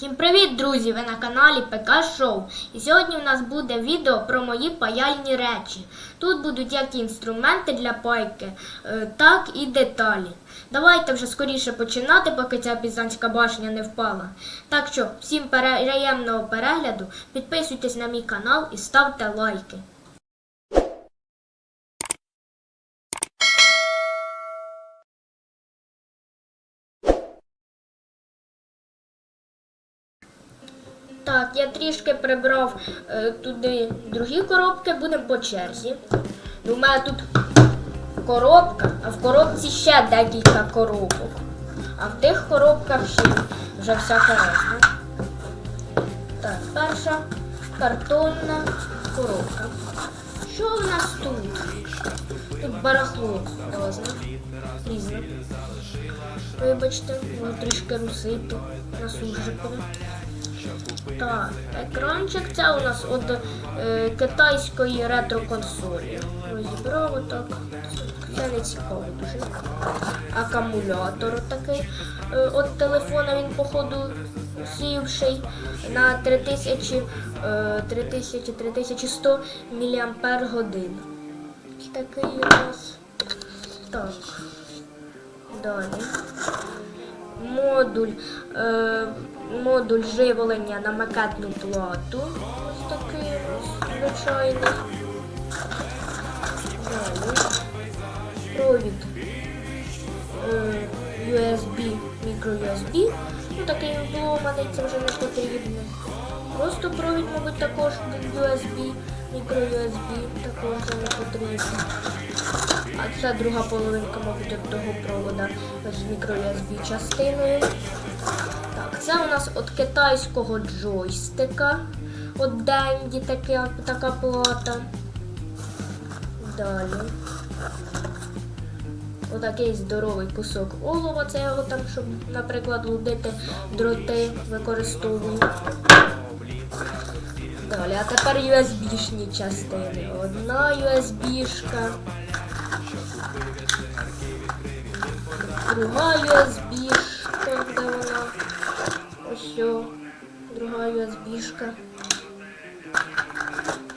Всім привіт, друзі! Ви на каналі ПК Шоу. І сьогодні у нас буде відео про мої паяльні речі. Тут будуть як інструменти для пайки, е, так і деталі. Давайте вже скоріше починати, поки ця пізанська башня не впала. Так що, всім приємного перегляду, підписуйтесь на мій канал і ставте лайки. Так, я трішки прибрав е, туди другі коробки, будемо по черзі. Ну, У мене тут коробка, а в коробці ще декілька коробок. А в тих коробках ще вже всяка різна. Так, перша картонна коробка. Що в нас тут? Тут барахло різне. Вибачте, воно трішки русито на суржикове. Так, екранчик це у нас від е, китайської ретро-консолі. Розібрав отак. Це не цікаво дуже. Акумулятор такий. Е, От телефона він, походу, сівший на 3000, е, 3000 3100 мАч. Такий у нас. Так. Далі модуль, е, модуль живлення на макетну плату. Ось такий звичайний. Провід е, USB, мікро USB. Ну такий мене, це вже не потрібно. Просто провід, мабуть, також USB, мікро USB, також не потрібно. А це друга половинка, мабуть, того провода з мікро USB частиною. Так, це у нас від китайського джойстика. От Денді така, така плата. Далі. Отакий здоровий кусок олова, це його там, щоб, наприклад, лудити дроти використовую. Далі, а тепер USB-шні частини. Одна USB-шка. Друга USB-шка, де вона? Ось друга USB-шка.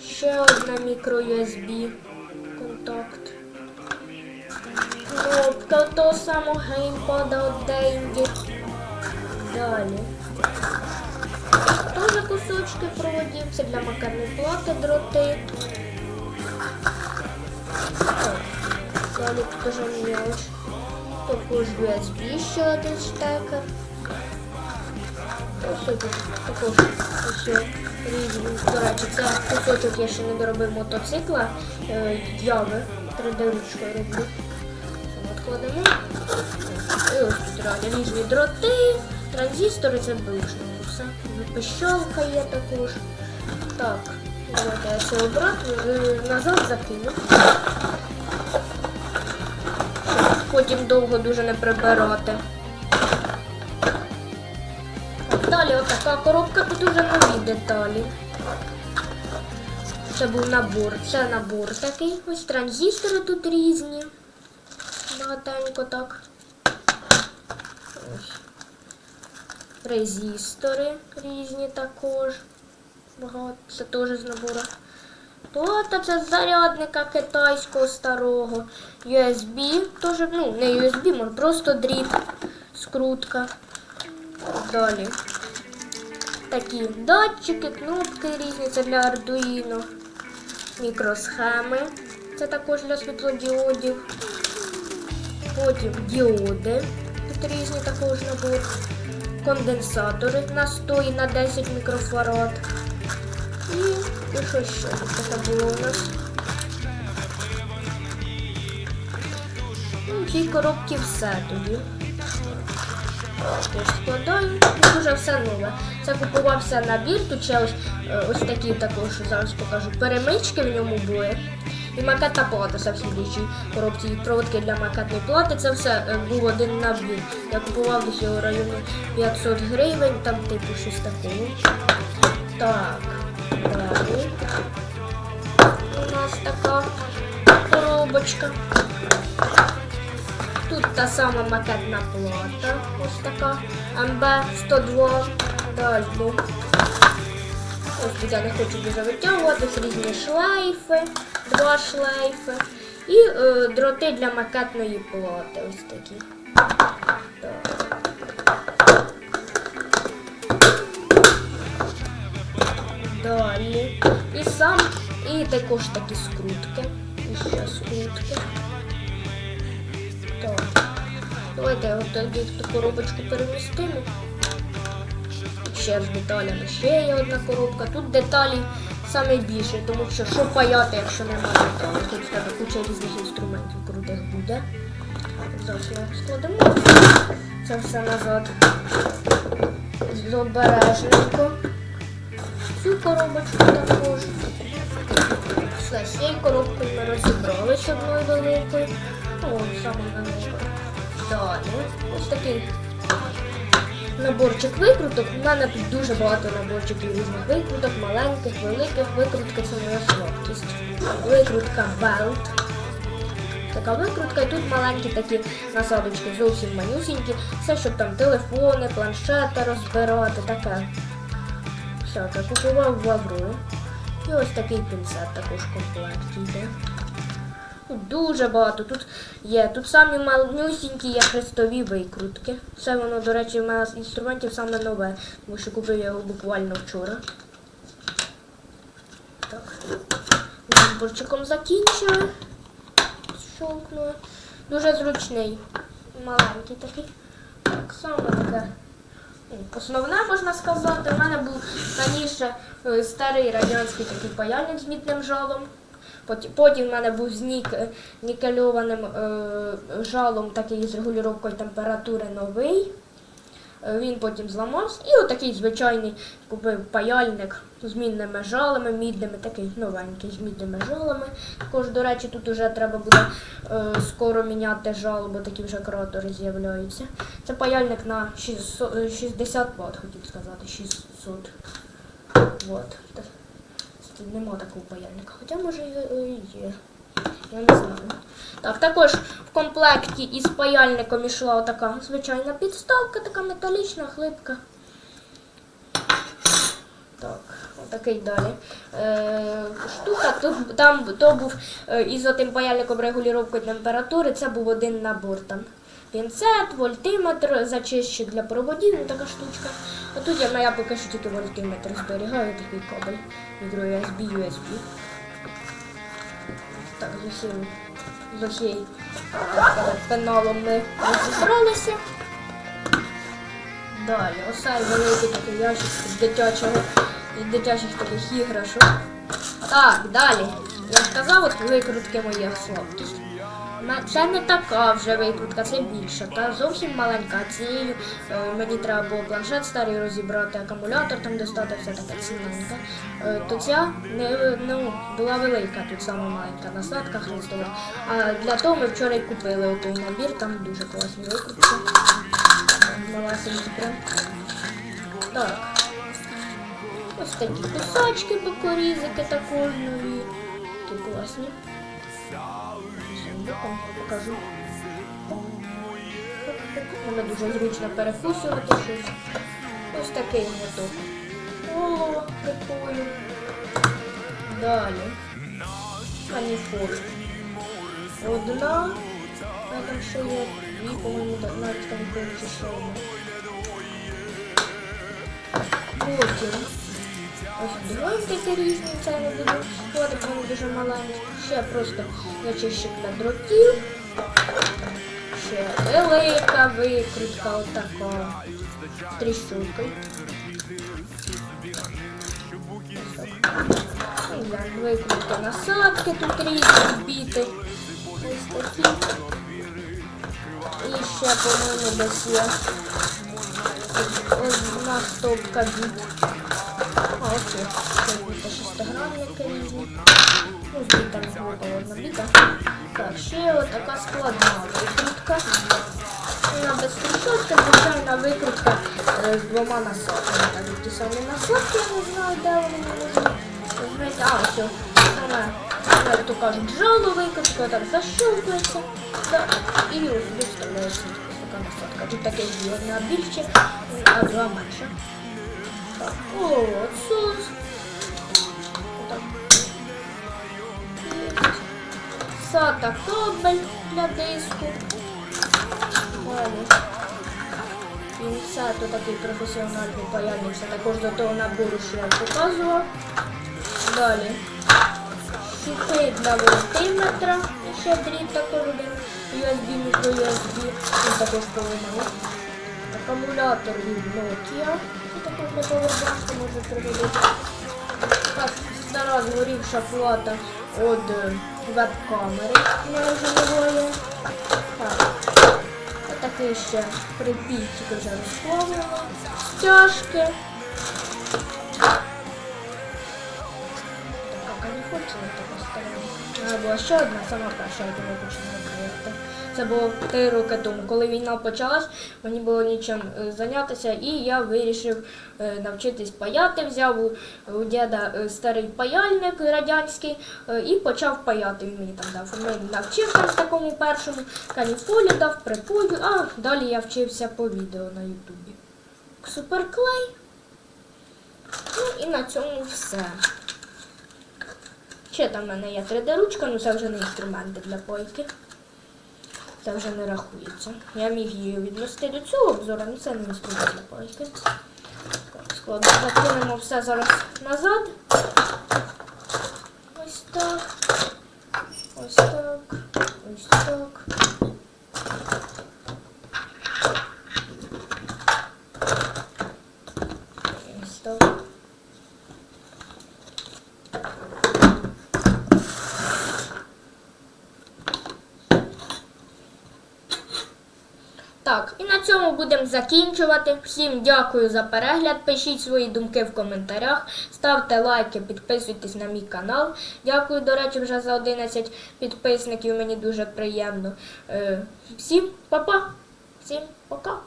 Ще одна мікро USB контакт. Кнопка того самого геймпада от Денді. Далі. Тоже кусочки проводів, це для макарної плати дроти. Далі тут уже мелочь. Також USB ще один штекер. Ось тут також ось різні. До речі, це кусочок я ще не доробив мотоцикла. Яви 3D ручкою роблю. Відкладемо. І ось тут різні дроти, транзистори, це ближньо все. Пищалка є також. Так, давайте я це обратно назад закину. Потім довго дуже не прибирати. Далі отака коробка, тут дуже нові деталі. Це був набор, це набор такий. Ось транзистори тут різні. Багатенько так. Ось. Резистори різні також. Багато. Це теж з набору. Плата це зарядника китайського старого. USB, теж, ну, не USB, може просто дріт, скрутка. Далі. Такі датчики, кнопки різні, це для Arduino. Мікросхеми. Це також для світлодіодів. Потім діоди. Тут різні також набор. Конденсатори на 100 і на 10 мікрофарад. І, і що ще таке було у нас? Ну, в цій коробці все тоді. Я складаю, тут вже все нове. Це купувався набір, тут ще ось, е, ось такі також, зараз покажу, перемички в ньому були. І макетна плата це в коробці. І проводки для макетної плати. Це все е, був один набір. Я купував десь в районі 500 гривень, там типу щось такого. Так, далі. У нас така коробочка. Тут та сама макетна плата, ось така МБ-102. Далі. Тут я не хочу дуже витягувати, різні шлейфи, два шлейфи. І е, дроти для макетної плати. Ось такі. Так. Далі. І сам, і також такі скрутки. І ще скрутки. Так. Давайте от тоді коробочку перемістимо. Ще з деталями. Ще є одна коробка. Тут деталі саме більше, тому що що паяти, якщо немає деталей. Тут тебе куча різних інструментів крутих буде. Зараз складемо це все назад. Обережненько. Цю коробочку також. Все, з цією коробкою ми розібрались одною великою. Ну, саме великою. Далі. Ось такий наборчик викруток. У мене дуже багато наборчиків різних викруток, маленьких, великих. Викрутка це моя слабкість. Викрутка Belt. Така викрутка, і тут маленькі такі насадочки, зовсім манюсінькі. Все, щоб там телефони, планшети розбирати, таке. Всяке. Купував в Аврорі. І ось такий пінцет також в комплекті йде. Тут дуже багато. Тут є. Тут самі малюсінькі є хрестові викрутки. Це воно, до речі, в мене з інструментів саме нове, тому що купив його буквально вчора. Так. Наборчиком закінчили. Щолкнули. Дуже зручний. Маленький такий. Так само таке. Основне можна сказати, у мене був раніше е, старий радянський такий паяльник з мідним жалом. Потім, в мене був з нік, нікельованим е, жалом, такий з регулювання температури новий. Е, Він потім зламався. І отакий звичайний купив паяльник з мідними жалами, мідними, такий новенький з мідними жалами. Також, до речі, тут вже треба буде е, скоро міняти жало, бо такі вже кратери з'являються. Це паяльник на 600, е, 60 Вт, хотів сказати, 600 Вт. Тут нема такого паяльника, хоча може і є. Я не знаю. Так, також в комплекті із паяльником ішла така звичайна підставка, така металічна, хлипка. Так, отакий далі. Е, штука, то, там то був е, із отим паяльником регулювання температури, це був один набор там. Пінцет, вольтиметр, зачищик для проводів, ну така штучка. А тут я, я поки що тільки вольтиметр зберігаю, такий кабель мікро USB. Так, з усім, з усім каналом ми розібралися. Далі, оцей великий такий ящик з дитячого, з дитячих таких іграшок. Так, далі. Я ж казав, от викрутки моя слабкість. Це не така вже викрутка, це більша. Та зовсім маленька. Цією е, мені треба було планшет старий розібрати, акумулятор там достати, все таке цінненьке. Е, то ця не, ну, була велика, тут саме маленька насадка хрестова. А для того ми вчора й купили той набір, там дуже класні викрутки. Малесенькі. Так. Ось такі кусачки, бокорізики також нові. Такі класні. Сундуком покажу. Воно дуже зручно перекусувати щось. Ось такий моток. О, прикольно. Далі. Каніфор. Одна. А там ще є дві, по-моєму, навіть там ще одна. Потім. Ось двоє такі різні, це не буду складати, вони дуже маленькі. Ще просто зачищик для дротів. Ще велика викрутка отака. Ось я викрутка насадки тут різні збіти. Ось такі. І ще, по-моєму, десь є одна стопка біт. А, окей. Це буде шестигранники різні. Ну, з бітами глибоко одна біта. Так, ще отака складна викрутка. Вона без трішочки, звичайна викрутка е, з двома насадками. Так, ті самі насадки, я не знаю, де вони можуть. А, все. Саме, як то кажуть, жало викрутка, так защелкується. Так, і ось вставляється така насадка. Тут таке є одна більше, а два менше. Так. Сата кабель для диску. Далі. Пінцету такий професіональний паяльник, це також до того набору, що я показував. Далі. Щити для волтиметра. І ще дріт також один. USB, мікро USB. Він також повинен. Акумулятор від Nokia. Також для повербанку може пригодити. Так, стара згорівша плата від веб-камери. Нової. Так. Отакий ще припійчик вже розплавлено. Стяжки. Так, а не хочу я така стара. Була ще одна сама перша, я почала паяти. Це було три роки тому. Коли війна почалась, мені було нічим е, зайнятися, і я вирішив е, навчитись паяти. Взяв у, діда е, старий паяльник радянський і почав паяти. Він мені там дав. Ми навчився в такому першому каніфолі, дав припою, а далі я вчився по відео на Ютубі. Суперклей. Ну і на цьому все. Ще там в мене є 3D-ручка, ну це вже не інструменти для пойки. Це вже не рахується. Я міг її відвести до цього обзору, але це не для складно. Закинемо все зараз назад. Ось так. Ось так. Ось так. Ось так. Так, і на цьому будемо закінчувати. Всім дякую за перегляд. Пишіть свої думки в коментарях, ставте лайки, підписуйтесь на мій канал. Дякую, до речі, вже за 11 підписників. Мені дуже приємно. Е, Всім па-па, всім пока.